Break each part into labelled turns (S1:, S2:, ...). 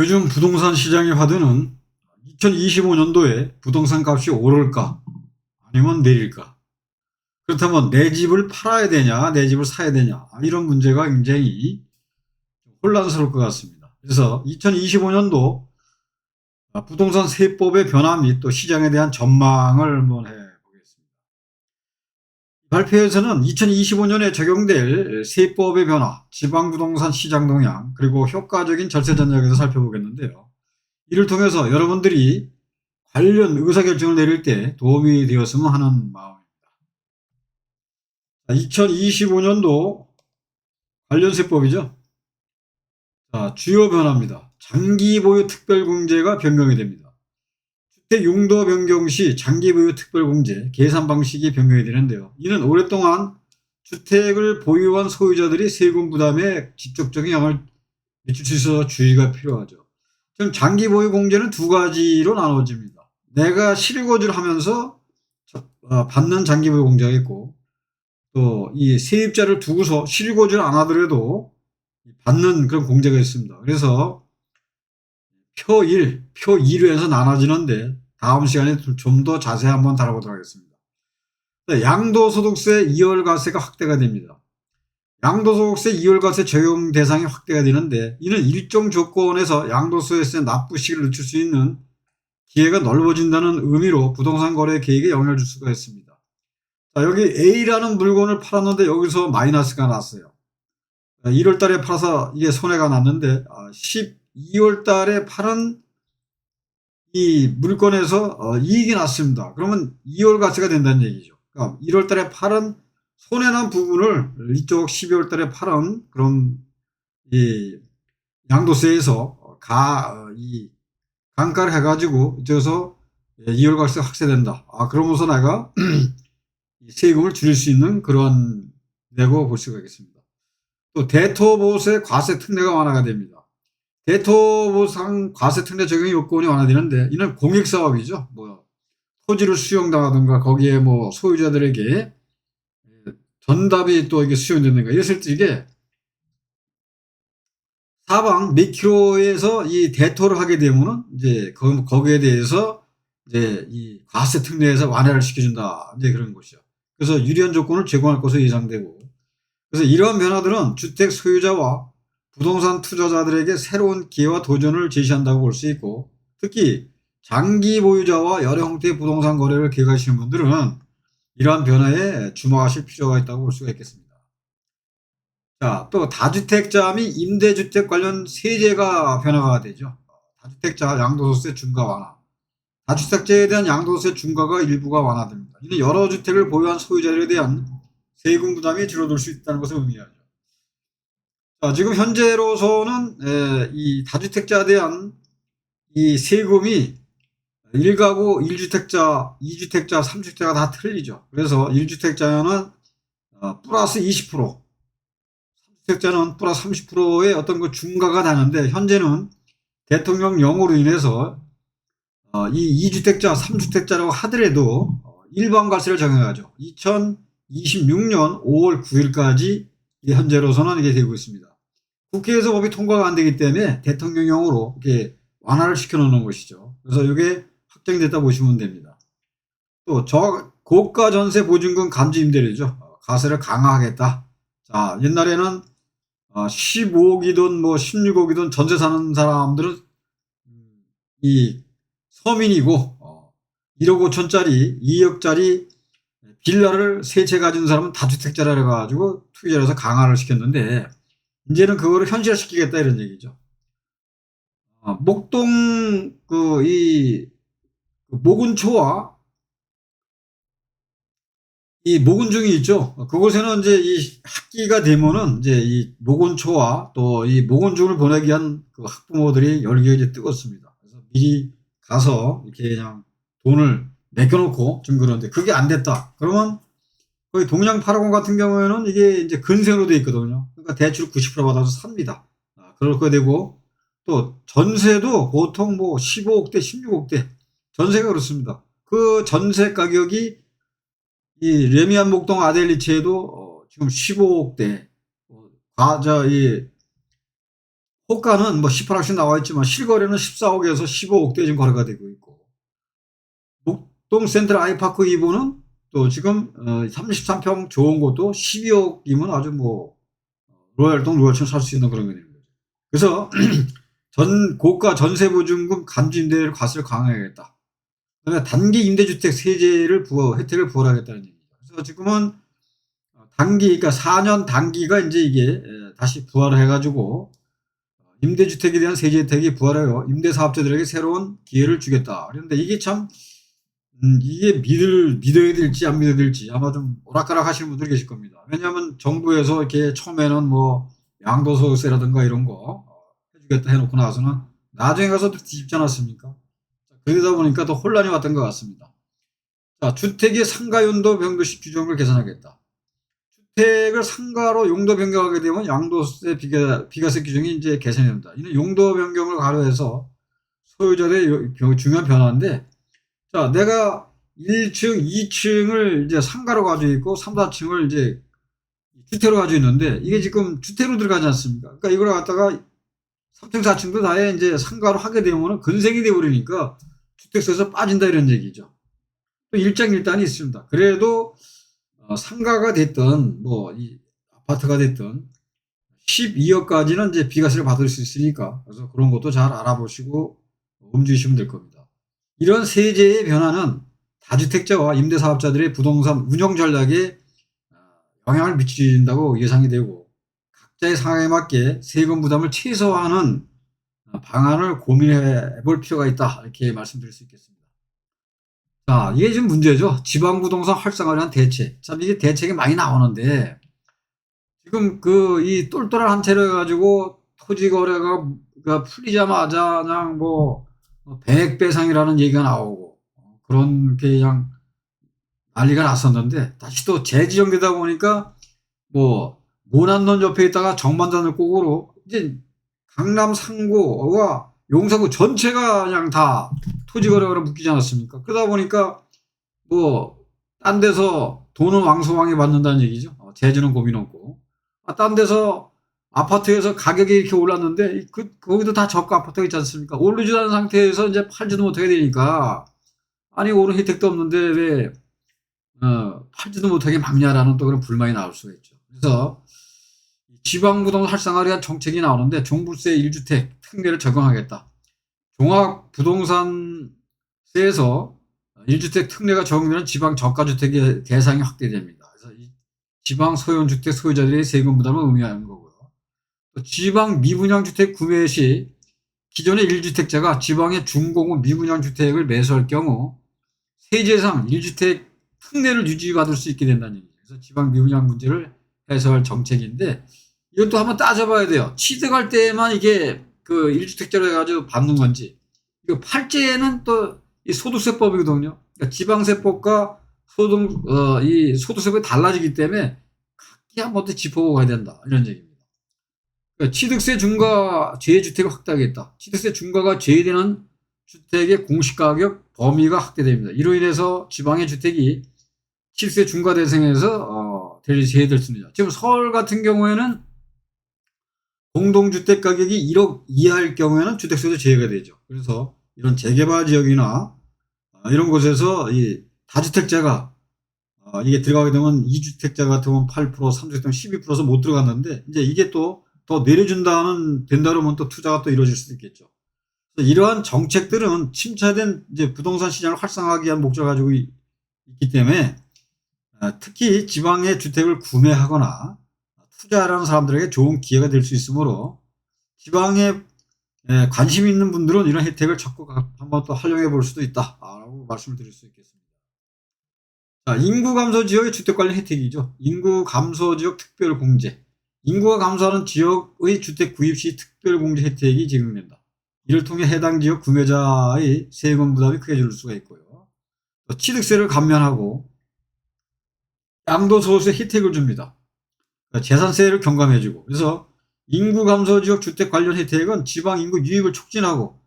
S1: 요즘 부동산 시장의 화두는 2025년도에 부동산 값이 오를까 아니면 내릴까 그렇다면 내 집을 팔아야 되냐 내 집을 사야 되냐 이런 문제가 굉장히 혼란스러울 것 같습니다. 그래서 2025년도 부동산 세법의 변화 및 또 시장에 대한 전망을 한번 해보겠습니다. 발표에서는 2025년에 적용될 세법의 변화, 지방부동산 시장 동향, 그리고 효과적인 절세 전략에 대해서 살펴보겠는데요. 이를 통해서 여러분들이 관련 의사결정을 내릴 때 도움이 되었으면 하는 마음입니다. 2025년도 관련 세법이죠. 자, 주요 변화입니다. 장기 보유 특별 공제가 변경이 됩니다. 주택 용도 변경 시 장기 보유 특별 공제 계산 방식이 변경이 되는데요. 이는 오랫동안 주택을 보유한 소유자들이 세금 부담에 직접적인 영향을 미칠 수 있어서 주의가 필요하죠. 지금 장기 보유 공제는 두 가지로 나눠집니다. 내가 실거주를 하면서 어, 받는 장기 보유 공제가 있고 또 이 세입자를 두고서 실거주를 안 하더라도 받는 그런 공제가 있습니다. 그래서 표 1, 표 2로 나눠지는데 다음 시간에 좀 더 자세히 한번 다뤄보도록 하겠습니다. 양도소득세 2월과세가 확대가 됩니다. 양도소득세 2월과세 적용 대상이 확대가 되는데 이는 일정 조건에서 양도소득세 납부식을 늦출 수 있는 기회가 넓어진다는 의미로 부동산 거래 계획에 영향을 줄 수가 있습니다. 자, 여기 A라는 물건을 팔았는데 여기서 마이너스가 났어요. 1월 달에 팔아서 이게 손해가 났는데 12월 달에 팔은 이 물건에서 어, 이익이 났습니다. 그러면 2월 가치가 된다는 얘기죠. 그러니까 1월 달에 팔은 손해난 부분을 이쪽 12월 달에 팔은 그런 이 양도세에서 가, 어, 이 강가를 해가지고 이쪽에서 2월 가치가 확세된다. 아, 그러면서 내가 세금을 줄일 수 있는 그런 내고 볼 수가 있겠습니다. 또 대토보세 과세 특례가 완화가 됩니다. 대토보상 과세 특례 적용 요건이 완화되는데 이는 공익사업이죠. 뭐 토지를 수용당하든가 거기에 뭐 소유자들에게 전답이 또 이게 수용되는가 이랬을 때 이게 사방 몇 킬로에서 이 대토를 하게 되면은 이제 거기에 대해서 이제 이 과세 특례에서 완화를 시켜준다 이제 그런 것이죠. 그래서 유리한 조건을 제공할 것으로 예상되고 그래서 이러한 변화들은 주택 소유자와 부동산 투자자들에게 새로운 기회와 도전을 제시한다고 볼 수 있고 특히 장기 보유자와 여러 형태의 부동산 거래를 계획하시는 분들은 이러한 변화에 주목하실 필요가 있다고 볼 수가 있겠습니다. 자, 또 다주택자 및 임대주택 관련 세제가 변화가 되죠. 다주택자 양도소득세 중과 완화. 다주택자에 대한 양도세 중과가 일부가 완화됩니다. 이는 여러 주택을 보유한 소유자들에 대한 세금 부담이 줄어들 수 있다는 것을 의미하죠. 자, 지금 현재로서는 에, 이 다주택자에 대한 이 세금이 1가구 1주택자, 2주택자, 3주택자가 다 틀리죠. 그래서 1주택자는 어, 플러스 20%, 3주택자는 플러스 30%의 어떤 그 중과가 나는데 현재는 대통령령으로 인해서 어, 이 2주택자, 3주택자라고 하더라도 일반 과세를 적용하죠. 2026년 5월 9일까지 현재로서는 이게 되고 있습니다. 국회에서 법이 통과가 안 되기 때문에 대통령령으로 이렇게 완화를 시켜놓는 것이죠. 그래서 이게 확정됐다 보시면 됩니다. 또 저 고가 전세 보증금 감지 임대료죠. 가세를 강화하겠다. 자 옛날에는 15억이든 뭐 16억이든 전세 사는 사람들은 이 서민이고 1억 어, 5천짜리 2억짜리 빌라를 세 채 가진 사람은 다주택자라 해가지고 투자해서 강화를 시켰는데 이제는 그거를 현실화시키겠다 이런 얘기죠. 어, 목동 그이 그 모근초와 이 모근중이 있죠. 그곳에는 이제 이 학기가 되면은 이제 이 모근초와 또 이 모근중을 보내기 위한 그 학부모들이 열기가 이제 뜨겁습니다. 그래서 미리 가서 이렇게 그냥 돈을 맡겨놓고 좀 그런데 그게 안 됐다. 그러면 거의 동양 파라곤 같은 경우에는 이게 이제 근생으로 돼 있거든요. 그러니까 대출 90% 받아서 삽니다. 아, 그럴 거 되고 또 전세도 보통 뭐 15억대, 16억대 전세가 그렇습니다. 그 전세 가격이 이 레미안 목동 아델리체에도 어 지금 15억대 어, 과자 이 호가는 뭐 18억씩 나와 있지만 실거래는 14억에서 15억대 지금 거래가 되고 있고 목 동 센트럴 아이파크 2부는 또 지금 어, 33평 좋은 곳도 12억이면 아주 뭐 로얄동 로얄층 살수 있는 그런 게 되는 거죠. 그래서 전 고가 전세 보증금 간주 임대를 과세를 강화하겠다. 그다음에 단기 임대주택 세제를 부어 혜택을 부활하겠다는 얘기죠. 그래서 지금은 단기 그러니까 4년 단기가 이제 이게 에, 다시 부활을 해가지고 임대주택에 대한 세제 혜택이 부활해요. 임대사업자들에게 새로운 기회를 주겠다. 그런데 이게 참 음, 이게 믿을 믿어야 될지 안 믿어야 될지 아마 좀 오락가락 하시는 분들 계실 겁니다. 왜냐하면 정부에서 이렇게 처음에는 뭐 양도소득세라든가 이런 거 어, 해주겠다 해놓고 나서는 나중에 가서 또 뒤집지 않았습니까? 그러다 보니까 또 혼란이 왔던 것 같습니다. 자, 주택의 상가 연도 변경시 규정을 개선하겠다. 주택을 상가로 용도 변경하게 되면 양도세 비가, 비과세 규정이 이제 개선이 됩니다. 이는 용도 변경을 가로해서 소유자의 요- 중요한 변화인데, 자, 내가 1층, 2층을 이제 상가로 가지고 있고, 3, 4층을 이제 주택으로 가지고 있는데, 이게 지금 주택으로 들어가지 않습니까? 그러니까 이걸 갖다가 3층, 4층도 다에 이제 상가로 하게 되면 근생이 되어버리니까 주택세에서 빠진다 이런 얘기죠. 또 일장일단이 있습니다. 그래도 어, 상가가 됐든 뭐 이 아파트가 됐든 12억까지는 이제 비과세를 받을 수 있으니까 그래서 그런 것도 잘 알아보시고 움직이시면 될 겁니다. 이런 세제의 변화는 다주택자와 임대사업자들의 부동산 운영 전략에 어, 영향을 미친다고 예상이 되고 각자의 상황에 맞게 세금 부담을 최소화하는 어, 방안을 고민해 볼 필요가 있다. 이렇게 말씀드릴 수 있겠습니다. 자, 이게 지금 문제죠. 지방 부동산 활성화를 위한 대책. 참, 이게 대책이 많이 나오는데, 지금 그, 이 똘똘한 한 채로 해가지고 토지 거래가 그 풀리자마자 그냥 뭐, 100배상이라는 얘기가 나오고, 그런 게 그냥 난리가 났었는데, 다시 또 재지정되다 보니까, 뭐, 모난동 옆에 있다가 정반단을 꼭으로, 이제 강남 상구와 용산구 전체가 그냥 다 토지 거래로 묶이지 않았습니까? 그러다 보니까 뭐 딴 데서 돈은 왕소왕이 받는다는 얘기죠. 어, 재주는 고민 없고. 아, 딴 데서 아파트에서 가격이 이렇게 올랐는데 그 거기도 다 저가 아파트가 있지 않습니까? 오르지 않은 상태에서 이제 팔지도 못하게 되니까 아니 오른 혜택도 없는데 왜 어, 팔지도 못하게 막냐라는 또 그런 불만이 나올 수가 있죠. 그래서 지방부동산 활성화를 위한 정책이 나오는데 종부세 1주택 특례를 적용하겠다. 종합부동산세에서 1주택 특례가 적용되는 지방 저가주택의 대상이 확대됩니다. 그래서 이 지방 소형주택 소유자들의 세금 부담을 의미하는 거고요. 또 지방 미분양주택 구매 시 기존의 1주택자가 지방의 중공업 미분양주택을 매수할 경우 세제상 1주택 특례를 유지받을 수 있게 된다는 얘기죠. 그래서 지방 미분양 문제를 해소할 정책인데 이것도 한번 따져봐야 돼요. 취득할 때만 이게 그 1주택자로 해가지고 받는 건지. 이거 팔제는 또 이 소득세법이거든요. 그러니까 지방세법과 소득, 어, 이 소득세법이 달라지기 때문에 각기 한번 더 짚어보고 가야 된다. 이런 얘기입니다. 그러니까 취득세 중과 재주택을 확대하겠다. 취득세 중과가 제외되는 주택의 공시가격 범위가 확대됩니다. 이로 인해서 지방의 주택이 취득세 중과 대상에서 어, 대리 제외될 수 있습니다. 지금 서울 같은 경우에는 공동주택 가격이 1억 이하일 경우에는 주택세도 제외가 되죠. 그래서 이런 재개발 지역이나 어, 이런 곳에서 이 다주택자가 어, 이게 들어가게 되면 2주택자 같으면 8%, 3주택자면 12%서 못 들어갔는데 이제 이게 또 더 내려준다는 된다 그러면 또 투자가 또 이루어질 수도 있겠죠. 이러한 정책들은 침체된 이제 부동산 시장을 활성화하기 위한 목적을 가지고 있- 있기 때문에 어, 특히 지방의 주택을 구매하거나 투자하라는 사람들에게 좋은 기회가 될 수 있으므로 지방에 에, 관심 있는 분들은 이런 혜택을 적극 한번 또 활용해 볼 수도 있다라고 말씀을 드릴 수 있겠습니다. 자, 인구 감소 지역의 주택 관련 혜택이죠. 인구 감소 지역 특별 공제. 인구가 감소하는 지역의 주택 구입 시 특별 공제 혜택이 적용된다. 이를 통해 해당 지역 구매자의 세금 부담이 크게 줄 수가 있고요. 또 취득세를 감면하고 양도소득세 혜택을 줍니다. 그러니까 재산세를 경감해주고 그래서 인구 감소 지역 주택 관련 혜택은 지방 인구 유입을 촉진하고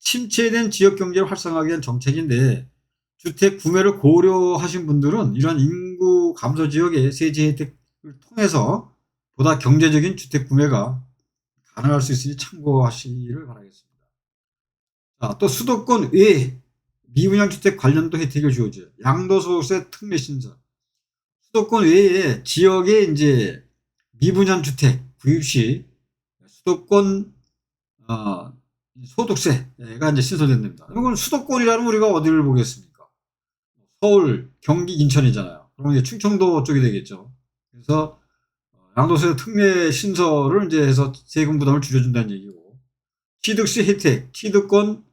S1: 침체된 지역 경제를 활성화하기 위한 정책인데 주택 구매를 고려하신 분들은 이런 인구 감소 지역의 세제 혜택을 통해서 보다 경제적인 주택 구매가 가능할 수 있으니 참고하시기를 바라겠습니다. 자, 또 수도권 외에 미분양 주택 관련도 혜택을 주어져요. 양도소득세 특례 신설. 수도권 외에 지역에 이제 미분양 주택 구입 시 수도권 어, 소득세가 이제 신설된답니다. 이건 수도권이라면 우리가 어디를 보겠습니까? 서울, 경기, 인천이잖아요. 그럼 이제 충청도 쪽이 되겠죠. 그래서 양도세 특례 신설을 이제 해서 세금 부담을 줄여준다는 얘기고 취득시 혜택, 취득권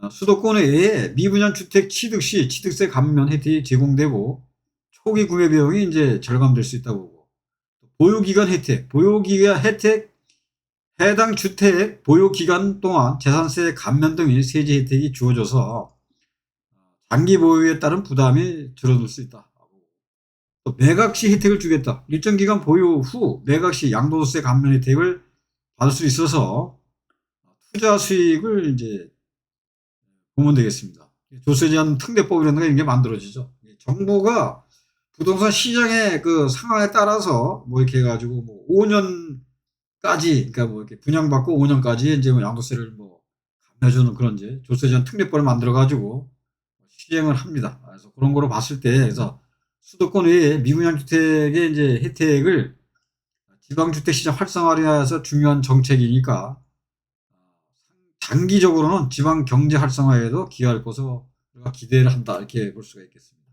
S1: 어, 수도권 외에 미분양 주택 취득 시 취득세 감면 혜택이 제공되고 초기 구매 비용이 이제 절감될 수 있다고 보고 보유 기간 혜택, 보유 기간 혜택 해당 주택 보유 기간 동안 재산세 감면 등의 세제 혜택이 주어져서 장기 보유에 따른 부담이 줄어들 수 있다. 또 매각 시 혜택을 주겠다. 일정 기간 보유 후 매각 시 양도세 감면 혜택을 받을 수 있어서 투자 수익을 이제 보면 되겠습니다. 조세 제한 특례법이라는 게 만들어지죠. 정부가 부동산 시장의 그 상황에 따라서 뭐 이렇게 해가지고 뭐 5년까지 그러니까 뭐 이렇게 분양받고 5년까지 이제 뭐 양도세를 뭐 감면해주는 그런 이제 조세 제한 특례법을 만들어가지고 시행을 합니다. 그래서 그런 거로 봤을 때 그래서 수도권 외에 미분양 주택의 이제 혜택을 지방주택 시장 활성화를 위해서 중요한 정책이니까 장기적으로는 지방 경제 활성화에도 기여할 것으로 기대를 한다 이렇게 볼 수가 있겠습니다.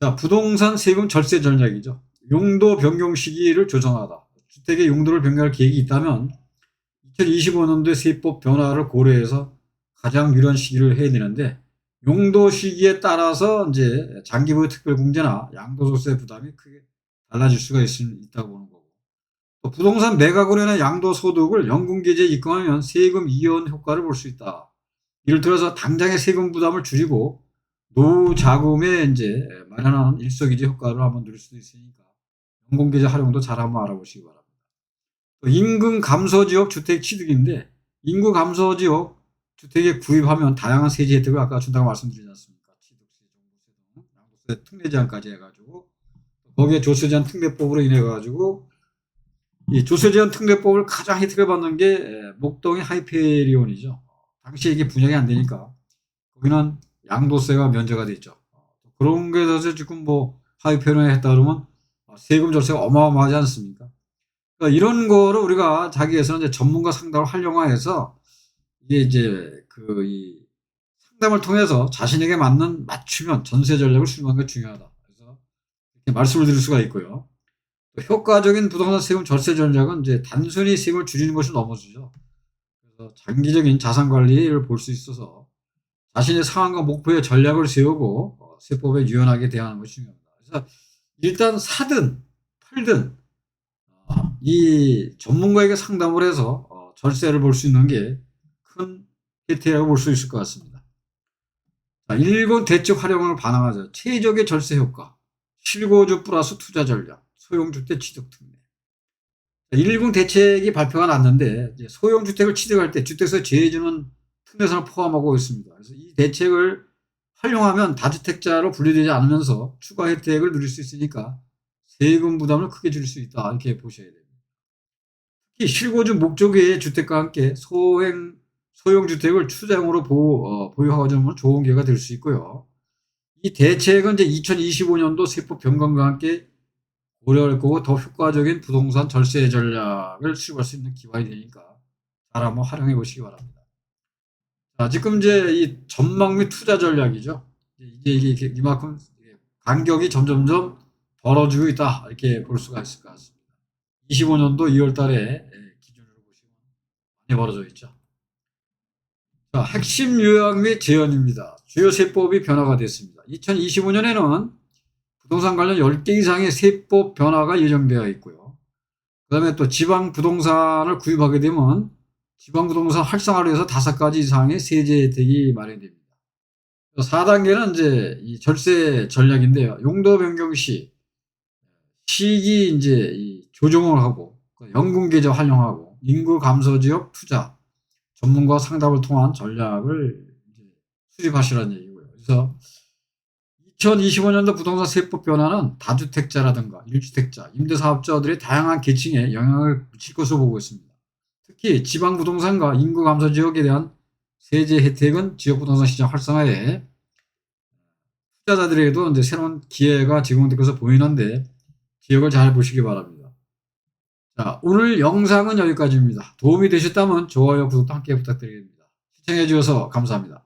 S1: 자 부동산 세금 절세 전략이죠. 용도 변경 시기를 조정하다. 주택의 용도를 변경할 계획이 있다면 2025년도에 세법 변화를 고려해서 가장 유리한 시기를 해야 되는데 용도 시기에 따라서 이제 장기보유 특별공제나 양도소득세 부담이 크게 달라질 수가 있, 있다고 보는 거고. 또 부동산 매각으로 인한 양도소득을 연금계좌에 입금하면 세금 이연 효과를 볼 수 있다. 이를 들어서 당장의 세금 부담을 줄이고 노후 자금에 이제 마련하는 일석이조 효과를 한번 누릴 수도 있으니까 연금계좌 활용도 잘 한번 알아보시기 바랍니다. 또 인근 감소 지역 주택 취득인데 인구 감소 지역 주택에 구입하면 다양한 세제 혜택을 아까 준다고 말씀드리지 않습니까? 취득세, 종부세 등 양도세 특례 제한까지 해가지고 거기에 조세 제한 특례법으로 인해 가지고 이 조세 제한 특례법을 가장 혜택을 받는 게 목동의 하이페리온이죠. 당시에 이게 분양이 안 되니까 거기는 양도세가 면제가 됐죠. 그런 게 대해서 지금 뭐 하이페리온에 했다 그러면 세금 절세가 어마어마하지 않습니까? 그러니까 이런 거를 우리가 자기에서는 이제 전문가 상담을 활용화해서 이게 이제 그 이 상담을 통해서 자신에게 맞는 맞춤형 전세 전략을 수립하는 게 중요하다. 그래서 이렇게 말씀을 드릴 수가 있고요. 효과적인 부동산 세금 절세 전략은 이제 단순히 세금을 줄이는 것이 넘어지죠. 그래서 장기적인 자산 관리를 볼 수 있어서 자신의 상황과 목표의 전략을 세우고 어, 세법에 유연하게 대하는 것이 중요합니다. 그래서 일단 사든 팔든 어, 이 전문가에게 상담을 해서 어, 절세를 볼 수 있는 게큰 혜택이라고 볼 수 있을 것 같습니다. 자, 일본 대책 활용을 반영하자. 최적의 절세 효과, 실거주 플러스 투자 전략, 소형주택 취득 특례. 일본 대책이 발표가 났는데 소형주택을 취득할 때 주택세 제해주는 특례선을 포함하고 있습니다. 그래서 이 대책을 활용하면 다주택자로 분류되지 않으면서 추가 혜택을 누릴 수 있으니까 세금 부담을 크게 줄일 수 있다 이렇게 보셔야 됩니다. 특히 실거주 목적의 주택과 함께 소행 소형주택을 추장으로 보호, 어, 보유하자면 좋은 기회가 될 수 있고요. 이 대책은 이제 2025년도 세법 변경과 함께 고려할 거고 더 효과적인 부동산 절세 전략을 수립할 수 있는 기반이 되니까 잘 한번 활용해 보시기 바랍니다. 자, 지금 이제 이 전망 및 투자 전략이죠. 이제 이게 이만큼 간격이 점점점 벌어지고 있다 이렇게 볼 수가 있을 것 같습니다. 25년도 2월 달에 기준으로 보시면 많이 벌어져 있죠. 자, 핵심 요약 및 제언입니다. 주요 세법이 변화가 됐습니다. 2025년에는 부동산 관련 10개 이상의 세법 변화가 예정되어 있고요. 그 다음에 또 지방 부동산을 구입하게 되면 지방 부동산 활성화를 위해서 5가지 이상의 세제 혜택이 마련됩니다. 4단계는 이제 이 절세 전략인데요. 용도 변경 시 시기 이제 조정을 하고 연금 계좌 활용하고 인구 감소 지역 투자 전문가 상담을 통한 전략을 수립하시라는 얘기고요. 그래서 2025년도 부동산 세법 변화는 다주택자라든가 일주택자, 임대사업자들의 다양한 계층에 영향을 미칠 것으로 보고 있습니다. 특히 지방 부동산과 인구 감소 지역에 대한 세제 혜택은 지역 부동산 시장 활성화에 투자자들에게도 이제 새로운 기회가 제공될 것으로 보이는데 지역을 잘 보시기 바랍니다. 자, 오늘 영상은 여기까지입니다. 도움이 되셨다면 좋아요, 구독도 함께 부탁드립니다. 시청해 주셔서 감사합니다.